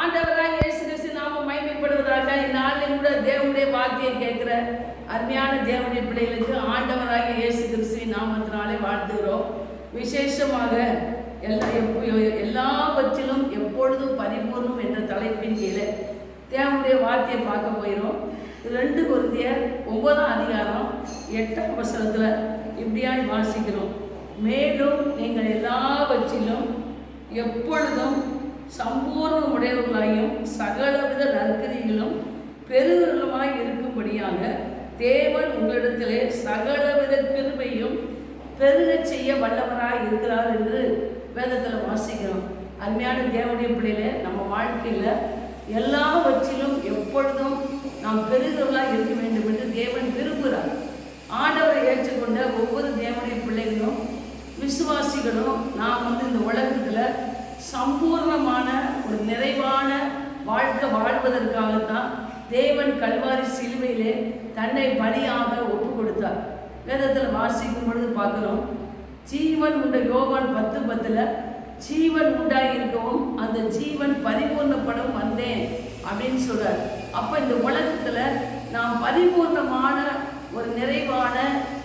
ஆண்டவராக இயேசு கிறிஸ்து நாம மகிமைப்படுவதாக இந்த நாளில் கூட தேவனுடைய வார்த்தையை கேட்கிற அருமையான தேவனுடைய பிள்ளைகளுக்கு ஆண்டவராக இயேசு கிறிஸ்துவின் நாமத்தினாலே வாழ்த்துகிறோம். விசேஷமாக எல்லா எல்லாவற்றிலும் எப்பொழுதும் பரிபூர்ணம் என்ற தலைப்பின் கீழே தேவனுடைய வார்த்தையை பார்க்க போயிடும் ரெண்டு குருந்தியர் ஒன்பதாம் அதிகாரம் எட்டாம் வசனத்தில் இப்படியாய் வாசிக்கிறோம். மேலும் நீங்கள் எல்லாவற்றிலும் எப்பொழுதும் சம்பூர்ண உடையவர்களாயும் சகலவித நற்கரிகளும் பெருவர்களுமாய் இருக்கும்படியாக தேவன் உங்களிடத்திலே சகலவித கிருபையும் பெருகச் செய்ய வல்லவராய் இருக்கிறார் என்று வேதத்தில் வாசிக்கிறோம். அருமையான தேவனுடைய பிள்ளையில நம்ம வாழ்க்கையில் எல்லாவற்றிலும் எப்பொழுதும் நாம் பெருகிறவர்களாக இருக்க வேண்டும் என்று தேவன் விரும்புகிறார். ஆண்டவரை ஏற்றுக்கொண்ட ஒவ்வொரு தேவனுடைய பிள்ளைகளும் விசுவாசிகளும் நாம் வந்து இந்த உலகத்தில் சம்பூர்ணமான ஒரு நிறைவான வாழ்க்கை வாழ்வதற்காகத்தான் தேவன் கல்வாரி சிலுவையிலே தன்னை பலியாக ஒப்பு கொடுத்தார் வேதத்தில் வாசிக்கும் பொழுது பார்க்குறோம் ஜீவன் உண்ட யோகன் பத்து பத்தில் ஜீவன் உண்டாயிருக்கவும் அந்த ஜீவன் பரிபூர்ணப்படும் வந்தேன் அப்படின்னு சொல்கிறார் அப்போ இந்த உலகத்தில் நாம் பரிபூர்ணமான ஒரு நிறைவான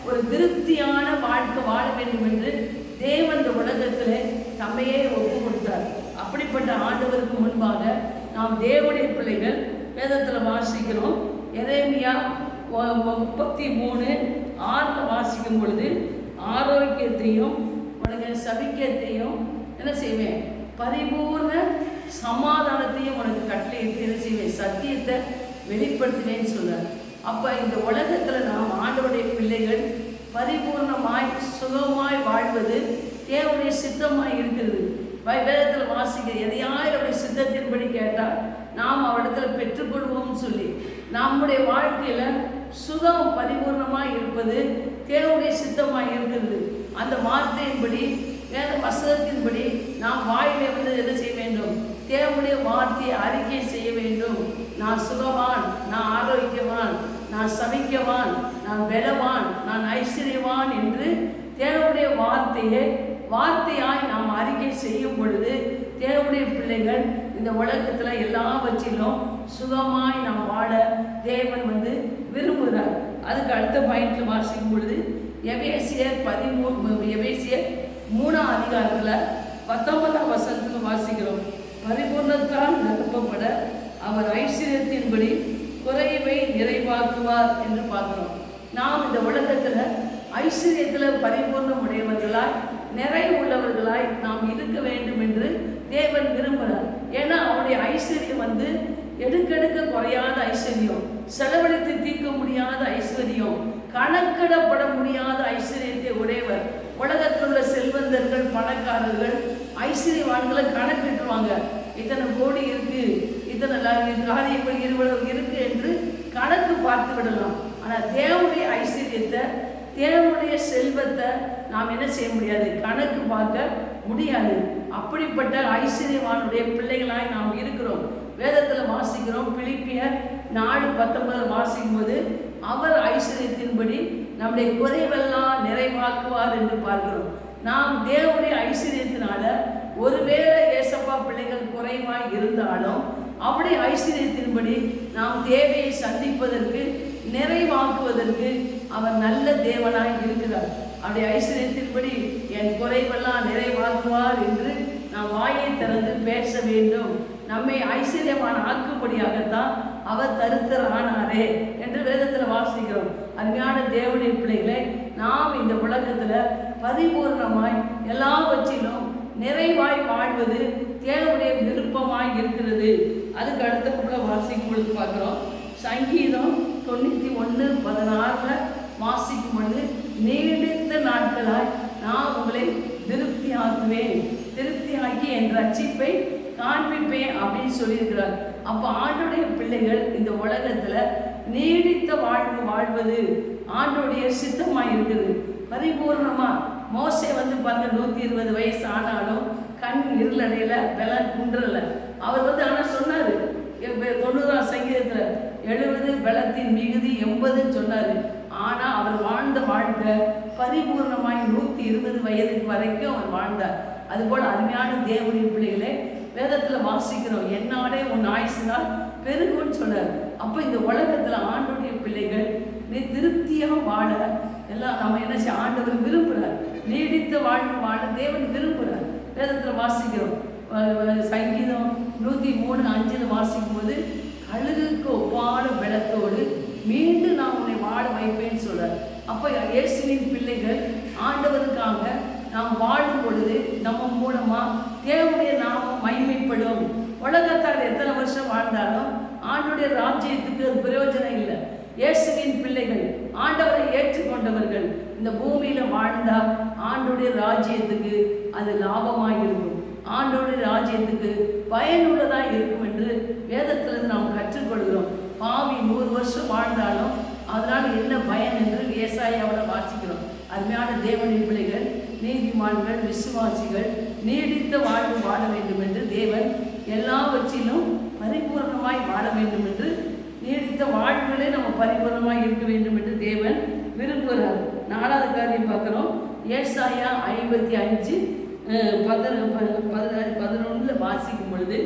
ஒரு திருப்தியான வாழ்க்கை வாழ வேண்டும் என்று தேவன் இந்த உலகத்தில் தம்மையே ஒப்பு கொடுத்தார் அப்படிப்பட்ட ஆண்டவருக்கு முன்பாக நாம் தேவனுடைய பிள்ளைகள் வேதத்தில் வாசிக்கிறோம். எதேமியா முப்பத்தி மூணு ஆறில் வாசிக்கும் பொழுது ஆரோக்கியத்தையும் உனக்கு சபிக்கத்தையும் என்ன செய்வேன்? பரிபூர்ண சமாதானத்தையும் உனக்கு கட்டளையிட்டு என்ன செய்வேன்? சத்தியத்தை வெளிப்படுத்துவேன்னு சொல்றார். அப்போ இந்த உலகத்தில் நாம் ஆண்டவுடைய பிள்ளைகள் பரிபூர்ணமாய் சுகமாய் வாழ்வது தேவனுடைய சித்தமாய் இருக்கிறது. வை- வாசிக்க எதையாய் அவருடைய சித்தத்தின்படி கேட்டால் நாம் அவரிடத்துல பெற்றுக்கொள்வோம்னு சொல்லி. நம்முடைய வாழ்க்கையில் சுகம் பரிபூர்ணமாக இருப்பது தேவனுடைய சித்தமாக இருக்கிறது. அந்த வார்த்தையின்படி வேத வசனத்தின்படி நாம் வாயிலே வந்து என்ன செய்ய வேண்டும்? தேவனுடைய வார்த்தையை அறிக்கை செய்ய வேண்டும். நான் சுகவான் நான் ஆரோக்கியவான் நான் சமைக்கவான் நான் பலவான் நான் ஐஸ்வர்யவான் என்று தேவனுடைய வார்த்தையை வார்த்தையாய் நாம் அறிக்கை செய்யும் பொழுது தேவனுடைய பிள்ளைகள் இந்த உலகத்தில் எல்லாவற்றிலும் சுகமாய் நாம் வாழ தேவன் வந்து விரும்புகிறார். அதுக்கு அடுத்த பாயிண்ட்ல வாசிக்கும் பொழுது எவேசியர் பதிமூணு எவேசியர் மூணாம் அதிகாரத்தில் பத்தொன்பதாம் வசனத்தில் வாசிக்கிறோம். பரிபூர்ணத்தால் நிரப்பப்பட அவர் ஐஸ்வர்யத்தின்படி குறைவை நிறைவாக்குவார் என்று பார்க்கிறோம். நாம் இந்த உலகத்தில் ஐஸ்வர்யத்தில் பரிபூர்ணம் உடையவர்களாய் நிறைவுள்ளவர்களாய் நாம் இருக்க வேண்டும் என்று தேவன் விரும்புகிறார் ஏன்னா அவருடைய ஐஸ்வர்யம் வந்து எடுக்கெடுக்க குறையாத ஐஸ்வர்யம் செலவழித்து தீர்க்க முடியாத ஐஸ்வர்யம் கணக்கிடப்பட முடியாத ஐஸ்வர்யத்தை உடையவர். உலகத்தில் உள்ள செல்வந்தர்கள் பணக்காரர்கள் ஐஸ்வர்யவான்களை கணக்கிட்டுருவாங்க. இத்தனை கோடி இருக்கு இத்தனை காரியங்கள் இருவரும் இருக்கு என்று கணக்கு பார்த்து விடலாம். ஆனால் தேவனுடைய ஐஸ்வர்யத்தை தேவனுடைய செல்வத்தை நாம் என்ன செய்ய முடியாது? கணக்கு பார்க்க முடியாது. அப்படிப்பட்ட ஐஸ்வர்யவானுடைய பிள்ளைகளாய் நாம் இருக்கிறோம். வேதத்தில் வாசிக்கிறோம் பிழிப்பிய நாலு பத்தொன்பது வாசிக்கும் போது அவர் ஐஸ்வர்யத்தின்படி நம்முடைய குறைவெல்லாம் நிறைவாக்குவார் என்று பார்க்கிறோம். நாம் தேவனுடைய ஐஸ்வர்யத்தினால ஒருவேளை ஏசப்பா பிள்ளைகள் குறைவாய் இருந்தாலும் அவருடைய ஐஸ்வர்யத்தின்படி நாம் தேவையை சந்திப்பதற்கு நிறைவாக்குவதற்கு அவர் நல்ல தேவனாய் இருக்கிறார். அவருடைய ஐஸ்வர்யத்தின்படி என் குறைவெல்லாம் நிறைவாக்குவார் என்று நாம் வாயை திறந்து பேச வேண்டும். நம்மை ஐஸ்வர்யமான ஆக்கும்படியாகத்தான் அவர் தருத்தர் ஆனாரே என்று வேதத்தில் வாசிக்கிறோம். அருமையான தேவனுடைய பிள்ளைகளை நாம் இந்த உலகத்தில் பரிபூர்ணமாய் எல்லாவற்றிலும் நிறைவாய் வாழ்வது தேவனுடைய விருப்பமாய் இருக்கிறது. அதுக்கு அடுத்தக்குள்ள வாசிக்கும் பொழுது பார்க்குறோம். சங்கீதம் தொண்ணூற்றி ஒன்று பதினாறில் வாசிக்கும் பொழுது நீடித்த நாட்களாய் நான் உங்களை திருப்தியாக்குவேன் திருப்தியாக்கி என் ரட்சிப்பை காண்பிப்பேன் அப்படின்னு சொல்லியிருக்கிறார். அப்போ ஆண்டுடைய பிள்ளைகள் இந்த உலகத்தில் நீடித்த வாழ்வு வாழ்வது ஆண்டுடைய சித்தமாக இருக்குது. பரிபூர்ணமாக மோசை வந்து பார்த்து நூற்றி இருபது வயசு ஆனாலும் கண் இருளடையில பலன் குன்றலை. அவர் வந்து ஆனால் சொன்னார் தொண்ணூறாம் சங்கீதத்தில் எழுபது பலத்தின் மிகுதி எண்பதுன்னு சொன்னார். ஆனால் அவர் வாழ்ந்த வாழ்க்கை பரிபூர்ணமாய் நூற்றி இருபது வயதுக்கு வரைக்கும் அவர் வாழ்ந்தார். அதுபோல் அருமையான தேவனின் பிள்ளைகளே வேதத்தில் வாசிக்கிறோம் என்னாலே உன் ஆயுசினால் பெருகுன்னு சொன்னார். அப்போ இந்த உலகத்தில் ஆண்டுடைய பிள்ளைகள் நீ திருப்தியாக வாழ. எல்லாம் நம்ம என்ன செய்ய ஆண்டவர் விரும்புகிறார் நீடித்த வாழ்வு வாழ தேவன் விரும்புகிறார் வேதத்தில் வாசிக்கிறோம் சங்கீதம் நூற்றி மூணு அஞ்சில் வாசிக்கும் போது அழுகுக்கு ஒப்பான பலத்தோடு மீண்டும் நான் உன்னை வாழ வைப்பேன்னு சொல்கிறார் அப்போ இயேசுவின் பிள்ளைகள் ஆண்டவருக்காக நாம் வாழும் பொழுது நம்ம மூலமா தேவனுடைய நாமம் மகிமைப்படும். உலகத்தார் எத்தனை வருஷம் வாழ்ந்தாலும் ஆண்டுடைய ராஜ்யத்துக்கு அது பிரயோஜனம் இல்லை. இயேசுவின் பிள்ளைகள் ஆண்டவரை ஏற்றுக்கொண்டவர்கள் இந்த பூமியில வாழ்ந்தா ஆண்டுடைய ராஜ்யத்துக்கு அது லாபமாக இருக்கும். ஆண்டோடைய ராஜ்யத்துக்கு பயனுள்ளதாக இருக்கும் என்று வேதத்திலிருந்து நாம் கற்றுக்கொள்கிறோம். பாவி நூறு வருஷம் வாழ்ந்தாலும் அதனால் என்ன பயன் என்று ஏசாயாவில் வாசிக்கிறோம். அருமையான தேவனின் நீதிமான்கள் விசுவாசிகள் நீடித்த வாழ்வு வாழ வேண்டும் என்று தேவன் எல்லாவற்றிலும் பரிபூர்ணமாய் வாழ வேண்டும் என்று நீடித்த வாழ்விலே நம்ம பரிபூர்ணமாய் இருக்க வேண்டும் என்று தேவன் விரும்புகிறார். நாலாவது காரியம் பார்க்குறோம். ஏசாயா ஐம்பத்தி அஞ்சு பதின பதினாறு பதினொன்றில் வாசிக்கும் பொழுது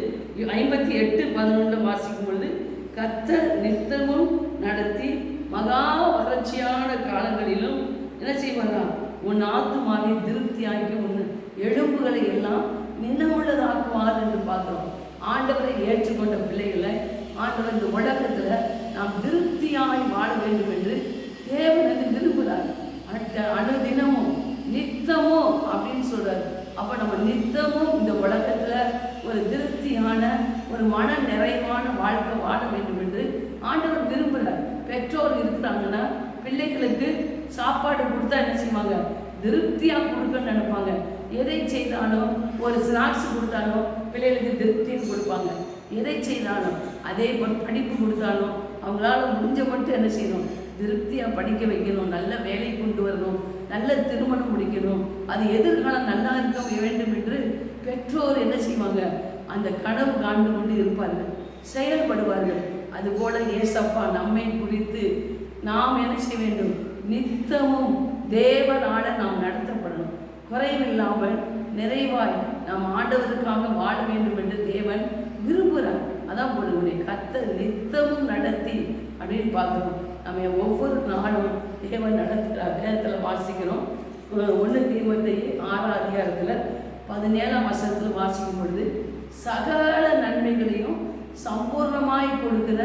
ஐம்பத்தி எட்டு பதினொன்றில் வாசிக்கும் பொழுது கத்த நித்தமும் நடத்தி மகா வறட்சியான காலங்களிலும் என்ன செய்வாராம் உன் ஆத்மாவை திருப்தியாக்கி உன் எலும்புகளை எல்லாம் நினமுள்ளதாக்குவார் என்று பார்க்கிறோம். ஆண்டவரை ஏற்றுக்கொண்ட பிள்ளைகளை ஆண்டவர் இந்த உலகத்தில் நாம் திருப்தியாய் வாழ வேண்டும் என்று தேவனுக்கு விரும்புகிறார். அடுத்த அனுதினமும் நித்தமும் அப்படின்னு சொல்றாரு. அப்போ நம்ம நித்தமும் இந்த உலகத்தில் ஒரு திருப்தியான ஒரு மன நிறைவான வாழ்க்கை வாழ வேண்டும் என்று ஆண்டவர் விரும்புகிறார். பெற்றோர் இருக்கிறாங்கன்னா பிள்ளைகளுக்கு சாப்பாடு கொடுத்தா என்ன செய்வாங்க? திருப்தியாக கொடுக்கணும்னு நினைப்பாங்க. எதை செய்தாலும் ஒரு ஸ்நாக்ஸ் கொடுத்தாலும் பிள்ளைகளுக்கு திருப்தின்னு கொடுப்பாங்க. எதை செய்தாலும் அதே போல் படிப்பு கொடுத்தாலும் அவங்களால முடிஞ்ச மட்டும் என்ன செய்யணும்? திருப்தியாக படிக்க வைக்கணும். நல்ல வேலை கொண்டு வரணும். நல்ல திருமணம் முடிக்கணும். அது எதிர்காலம் நல்லா இருக்க வேண்டும் என்று பெற்றோர் என்ன செய்வாங்க? அந்த கனவு காண்டு கொண்டு இருப்பார்கள். செயல்படுவார்கள். அதுபோல ஏசப்பா நம்மை குறித்து நாம் என்ன செய்ய வேண்டும்? நித்தமும் தேவனால நாம் நடத்தப்படணும். குறைவில்லாமல் நிறைவாய் நாம் ஆண்டவருக்காக வாழ வேண்டும் என்று தேவன் விரும்புகிறார். அதான் போல உன்னை கத்த நித்தமும் நடத்தி அப்படின்னு பார்க்கணும் நம்ம ஒவ்வொரு நாளும் தேவன் நடத்துகிறார் வேதத்தில் வாசிக்கிறோம். ஒன்று தீமத்தை ஆறாம் அதிகாரத்தில் பதினேழாம் வருஷத்தில் வாசிக்கும் பொழுது சகல நன்மைகளையும் சம்பூர்ணமாய் கொடுக்கிற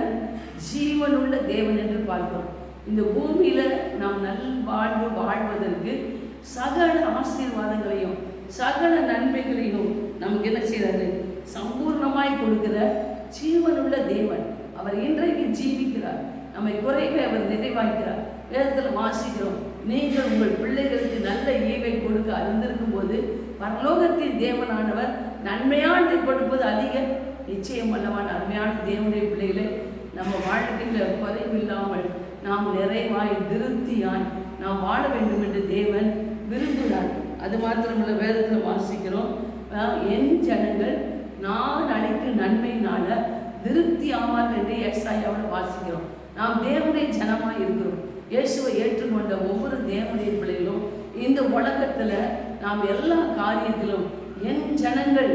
ஜீவனுள்ள தேவன் என்று பார்க்கிறோம். இந்த பூமியில் நாம் நல் வாழ்வு வாழ்வதற்கு சகல ஆசீர்வாதங்களையும் சகல நன்மைகளையும் நமக்கு என்ன செய்கிறாரு சம்பூர்ணமாய் கொடுக்கிற ஜீவனுள்ள தேவன். அவர் இன்றைக்கு ஜீவிக்கிறார். நம்மை குறைவை அவர் நிறைவாக்கிறார். வேதத்தில் வாசிக்கிறோம் நீங்கள் உங்கள் பிள்ளைகளுக்கு நல்ல ஈவை கொடுக்க அறிந்திருக்கும் போது பரலோகத்தின் தேவனானவர் நன்மையானதை கொடுப்பது அதிக நிச்சயம் அல்லவான் அருமையான தேவனுடைய பிள்ளைகளை நம்ம வாழ்க்கையில் குறைவில்லாமல் நாம் நிறைவாய் திருப்தியாய் நாம் வாழ வேண்டும் என்று தேவன் விரும்புகிறார் அது மாத்திரமல்ல வேதத்தில் வாசிக்கிறோம் என் ஜனங்கள் நான் அளிக்கும் நன்மையினால திருப்தி ஆவார்கள் என்று ஏசாயாவோட வாசிக்கிறோம். நாம் தேவனுடைய ஜனமாக இருக்கிறோம். இயேசுவை ஏற்றுக்கொண்ட ஒவ்வொரு தேவனுடைய பிள்ளைகளும் இந்த உலகத்தில் நாம் எல்லா காரியத்திலும் என் ஜனங்கள்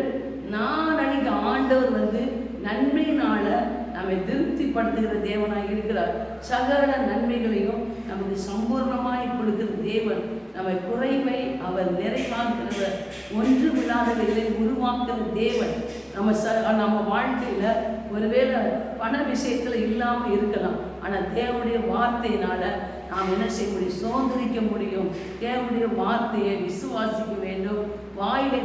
நான் அன்னைக்கு ஆண்டவர் வந்து நன்மையினால நம்மை திருப்திப்படுத்துகிற தேவனாக இருக்கிறார். சகல நன்மைகளையும் நமக்கு சம்பூர்ணமாய் கொடுக்கிற தேவன் நம்மை குறைவை அவர் நிறைவாக்குகிற ஒன்று இல்லாதவர்களை உருவாக்குற தேவன். நம்ம ச நம்ம வாழ்க்கையில் ஒருவேளை பண விஷயத்தில் இல்லாமல் இருக்கலாம். ஆனால் தேவனுடைய வார்த்தையினால நாம் என்ன செய்ய முடியும்? சோதரிக்க முடியும். தேவனுடைய வார்த்தையை விசுவாசிக்க வேண்டும்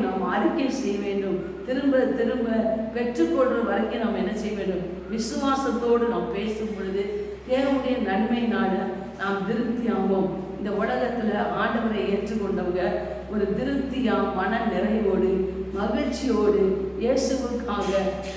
நாம் அறிக்கை செய்ய வேண்டும். திரும்ப திரும்ப பெற்றுக்கொள்ற வரைக்கும் நாம் என்ன செய்ய வேண்டும்? விசுவாசத்தோடு நாம் பேசும் பொழுது தேவனுடைய நன்மையினால நாம் திருப்தியாகும் இந்த உலகத்துல ஆண்டவரை ஏற்றுக்கொண்டவங்க ஒரு திருப்தியா மன நிறைவோடு மகிழ்ச்சியோடு இயேசுவுக்காக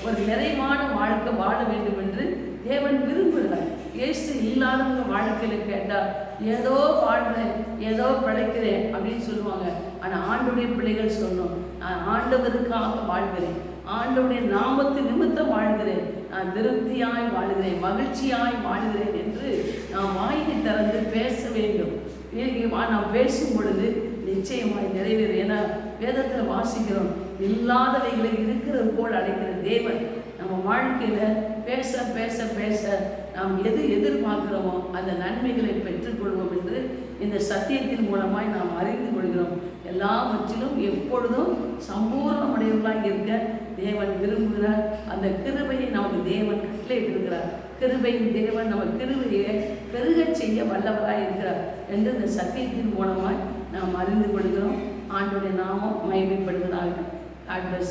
ஒரு நிறைவான வாழ்க்கை வாழ வேண்டும் என்று தேவன் விரும்புகிறார். இயேசு இல்லாதவங்க வாழ்க்கையில கேட்டால் ஏதோ வாழ்றேன் ஏதோ பிழைக்கிறேன் அப்படின்னு சொல்லுவாங்க. ஆனால் ஆண்டுடைய பிள்ளைகள் சொன்னோம் நான் ஆண்டவருக்காக வாழ்கிறேன். ஆண்டவருடைய நாமத்து நிமித்தம் வாழ்கிறேன். நான் திருப்தியாய் வாழ்கிறேன் மகிழ்ச்சியாய் வாழ்கிறேன் என்று நாம் வாயினை திறந்து பேச வேண்டும். இன்னைக்கு நாம் பேசும் பொழுது நிச்சயமாய் நிறைவேறும். ஏன்னா வேதத்தில் வாசிக்கிறோம் இல்லாதவைகளை இருக்கிறது போல் அழைக்கிற தேவன் நம்ம வாழ்க்கையில் பேச பேச பேச நாம் எது எதிர்பார்க்கிறோமோ அந்த நன்மைகளை பெற்றுக்கொள்வோம் என்று இந்த சத்தியத்தின் மூலமாய் நாம் அறிந்து எப்பொழுதும் சம்பூர்ணமடைவர்களாக இருக்க தேவன் விரும்புகிறார். அந்த கிருபையை நமக்கு தேவன் கட்டளையிட்டிருக்கிறார் கிருபையின் தேவன் நம்ம கிருபையை பெருகச் செய்ய வல்லவராக இருக்கிறார் என்று இந்த சத்தியத்தின் மூலமாய் நாம் அறிந்து கொள்கிறோம். ஆண்டுடைய நாமம் மயமைப்படுவதாக God bless